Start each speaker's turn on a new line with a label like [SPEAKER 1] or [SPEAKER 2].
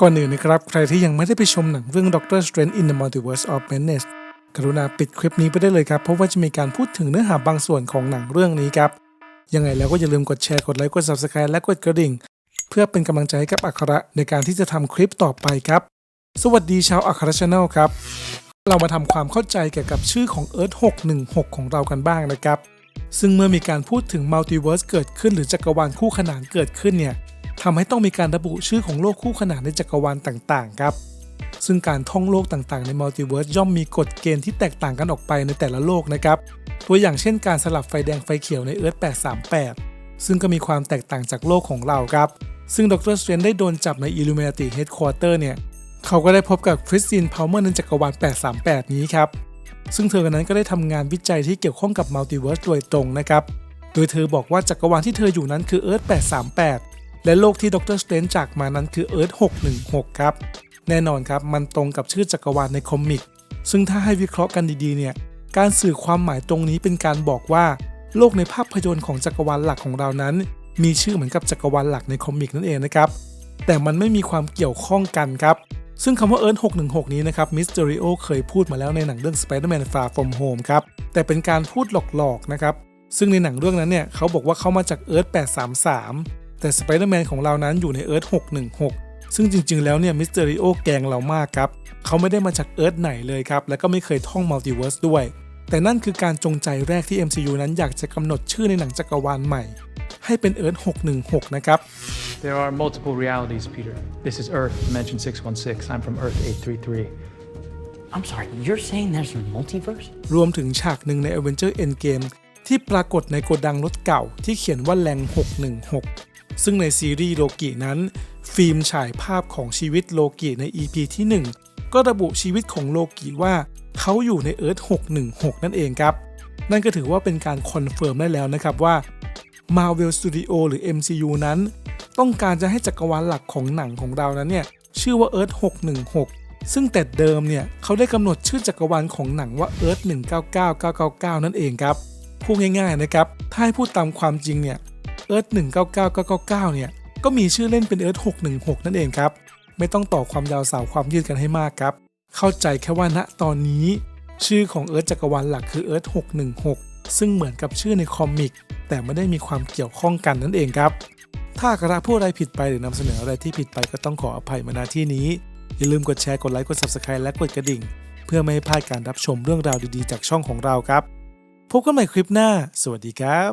[SPEAKER 1] ก่อนอื่นนะครับ ใครที่ยังไม่ได้ไปชมหนังเรื่อง Doctor Strange in the Multiverse of Madness กรุณาปิดคลิปนี้ไปได้เลยครับ เพราะว่าจะมีการพูดถึงเนื้อหาบางส่วนของหนังเรื่องนี้ครับ ยังไงแล้วก็อย่าลืมกดแชร์ กดไลค์ กด Subscribe และกดกระดิ่ง เพื่อเป็นกำลังใจให้กับอัคระในการที่จะทำคลิปต่อไปครับ สวัสดีชาวอัคระชาแนลครับ เรามาทำความเข้าใจเกี่ยวกับชื่อของ Earth 616 ของเรากันบ้างนะครับ ซึ่งเมื่อมีการพูดถึงมัลติเวิร์สเกิดขึ้นหรือจักรวาลคู่ขนานเกิดขึ้นเนี่ย ทำให้ต้องมีการระบุชื่อของโลกคู่ขนานในจักรวาลต่างๆ ครับ ซึ่งการท่องโลกต่างๆ ในมัลติเวิร์สย่อมมีกฎเกณฑ์ที่แตกต่างกันออกไปในแต่ละโลกนะครับ ตัวอย่างเช่นการสลับไฟแดงไฟเขียวในเอิร์ธ838 ซึ่งก็มีความแตกต่างจากโลกของเราครับ ซึ่งดรสเตรนได้โดนจับใน Illuminati Headquarter เนี่ย เขาก็ได้พบกับคริสตินพาวเมอร์ในจักรวาล 838 นี้ครับ ซึ่งเธอคนนั้นก็ได้ทำงานวิจัยที่เกี่ยวข้องกับมัลติเวิร์สโดยตรงนะครับ โดยเธอบอกว่าจักรวาลที่เธออยู่นั้นคือเอิร์ธ838 และโลกที่ดรสเตรนจากมานั้นคือเอิร์ธ616 ครับ แน่นอนครับ มันตรงกับชื่อจักรวาลในคอมิก ซึ่งถ้าให้วิเคราะห์กันดีๆเนี่ย การสื่อความหมายตรงนี้เป็นการบอกว่า โลกในภาพยนตร์ของจักรวาลหลักของเรานั้น มีชื่อเหมือนกับจักรวาลหลักในคอมิกนั่นเองนะครับ แต่มันไม่มีความเกี่ยวข้องกันครับ ซึ่งคำว่า Earth 616 นี้นะครับ มิสเตอริโอเคยพูดมาแล้วในหนังเรื่อง Spider-Man Far From Home ครับ แต่เป็นการพูดหลอกๆนะครับ ซึ่งในหนังเรื่องนั้นเนี่ยเขาบอกว่าเขามาจาก Earth 833 แต่ Spider-Man ของเรานั้นอยู่ใน Earth 616 ซึ่งจริงๆ แล้วเนี่ยมิสเตอริโอแกล้งเรามากครับ เขาไม่ได้มาจาก Earth ไหนเลยครับ และก็ไม่เคยท่องมัลติเวิร์สด้วย แต่นั่นคือการจงใจแรกที่ MCU นั้นอยากจะกำหนดชื่อในหนังจักรวาลใหม่ ให้เป็น Earth 616 นะครับ
[SPEAKER 2] There are multiple realities, Peter. This is Earth, Dimension 616. I'm from Earth 833.
[SPEAKER 3] I'm sorry, you're saying there's a multiverse?
[SPEAKER 1] รวมถึงฉากหนึ่งใน Avenger Endgame ที่ปรากฏในโกดังรถเก่าที่เขียนว่าแรง 616 ซึ่งในซีรีส์โลกินั้น ฟิล์มฉายภาพของชีวิตโลกิใน EP ที่ 1 ก็ระบุชีวิตของโลกิว่าเขาอยู่ในเอิร์ธ616 นั่นเองครับ นั่นก็ถือว่าเป็นการคอนเฟิร์มได้แล้วนะครับว่า Marvel Studio หรือ MCU นั้น ต้องการจะให้จักรวาลหลักของหนังของเรานั้นเนี่ยชื่อว่า Earth 616 ซึ่งแต่เดิมเนี่ยเขาได้กำหนดชื่อจักรวาลของหนังว่า Earth 199999 นั่นเองครับ พูดง่ายๆนะครับ ถ้าให้พูดตามความจริงเนี่ย Earth 199999 เนี่ย ก็มีชื่อเล่นเป็น Earth 616 นั่นเองครับ ไม่ต้องต่อความยาวสาวความยืดกันให้มากครับ เข้าใจแค่ว่าณตอนนี้ ชื่อของ Earth จักรวาลหลักคือ Earth 616 ซึ่งเหมือนกับชื่อในคอมิก แต่ไม่ได้มีความเกี่ยวข้องกันนั่นเองครับ ถ้ากระพูดอะไรผิดไปหรือนำเสนออะไรที่ผิดไปก็ต้องขออภัยมาณที่นี้ อย่าลืมกดแชร์กดไลค์กด Subscribe และกดกระดิ่ง เพื่อไม่ให้พลาดการรับชมเรื่องราวดีๆ จากช่องของเราครับ พบกันใหม่คลิปหน้า สวัสดีครับ